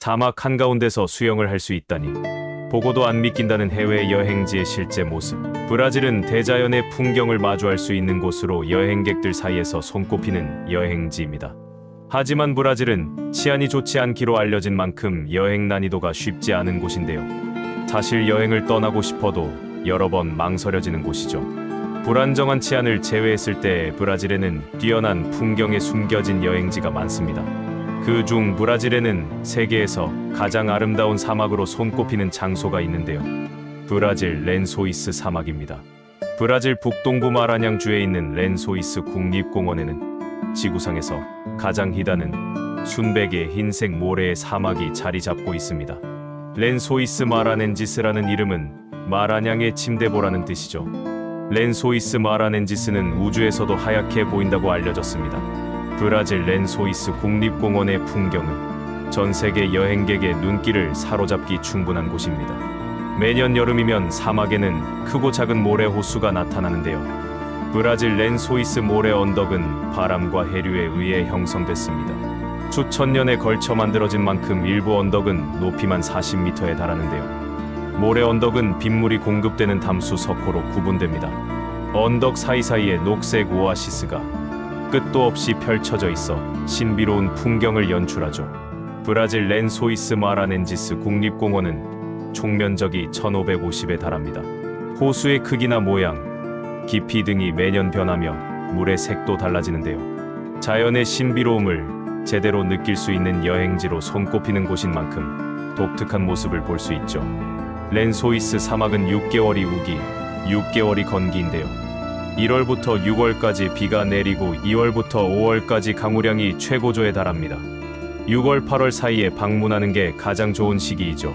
사막 한가운데서 수영을 할 수 있다니 보고도 안 믿긴다는 해외 여행지의 실제 모습. 브라질은 대자연의 풍경을 마주할 수 있는 곳으로 여행객들 사이에서 손꼽히는 여행지입니다. 하지만 브라질은 치안이 좋지 않기로 알려진 만큼 여행 난이도가 쉽지 않은 곳인데요. 사실 여행을 떠나고 싶어도 여러 번 망설여지는 곳이죠. 불안정한 치안을 제외했을 때 브라질에는 뛰어난 풍경에 숨겨진 여행지가 많습니다. 그 중 브라질에는 세계에서 가장 아름다운 사막으로 손꼽히는 장소가 있는데요. 브라질 렌소이스 사막입니다. 브라질 북동부 마라냥주에 있는 렌소이스 국립공원에는 지구상에서 가장 희다는 순백의 흰색 모래의 사막이 자리 잡고 있습니다. 렌소이스 마라넨지스라는 이름은 마라냥의 침대보라는 뜻이죠. 렌소이스 마라넨지스는 우주에서도 하얗게 보인다고 알려졌습니다. 브라질 렌소이스 국립공원의 풍경은 전 세계 여행객의 눈길을 사로잡기 충분한 곳입니다. 매년 여름이면 사막에는 크고 작은 모래 호수가 나타나는데요. 브라질 렌소이스 모래 언덕은 바람과 해류에 의해 형성됐습니다. 수천 년에 걸쳐 만들어진 만큼 일부 언덕은 높이만 40m에 달하는데요. 모래 언덕은 빗물이 공급되는 담수 석호로 구분됩니다. 언덕 사이사이에 녹색 오아시스가 끝도 없이 펼쳐져 있어 신비로운 풍경을 연출하죠. 브라질 렌소이스 마라넨지스 국립공원은 총 면적이 1550에 달합니다. 호수의 크기나 모양, 깊이 등이 매년 변하며 물의 색도 달라지는데요. 자연의 신비로움을 제대로 느낄 수 있는 여행지로 손꼽히는 곳인 만큼 독특한 모습을 볼 수 있죠. 렌소이스 사막은 6개월이 우기, 6개월이 건기인데요. 1월부터 6월까지 비가 내리고 2월부터 5월까지 강우량이 최고조에 달합니다. 6월, 8월 사이에 방문하는 게 가장 좋은 시기이죠.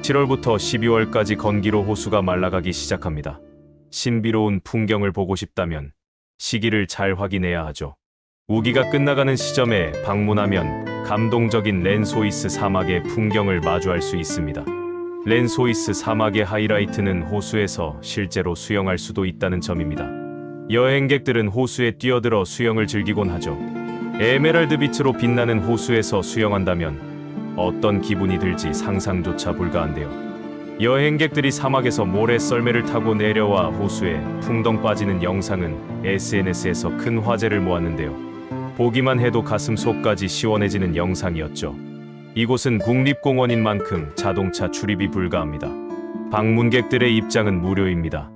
7월부터 12월까지 건기로 호수가 말라가기 시작합니다. 신비로운 풍경을 보고 싶다면 시기를 잘 확인해야 하죠. 우기가 끝나가는 시점에 방문하면 감동적인 렌소이스 사막의 풍경을 마주할 수 있습니다. 렌소이스 사막의 하이라이트는 호수에서 실제로 수영할 수도 있다는 점입니다. 여행객들은 호수에 뛰어들어 수영을 즐기곤 하죠. 에메랄드 빛으로 빛나는 호수에서 수영한다면 어떤 기분이 들지 상상조차 불가한데요. 여행객들이 사막에서 모래 썰매를 타고 내려와 호수에 풍덩 빠지는 영상은 SNS에서 큰 화제를 모았는데요. 보기만 해도 가슴 속까지 시원해지는 영상이었죠. 이곳은 국립공원인 만큼 자동차 출입이 불가합니다. 방문객들의 입장은 무료입니다.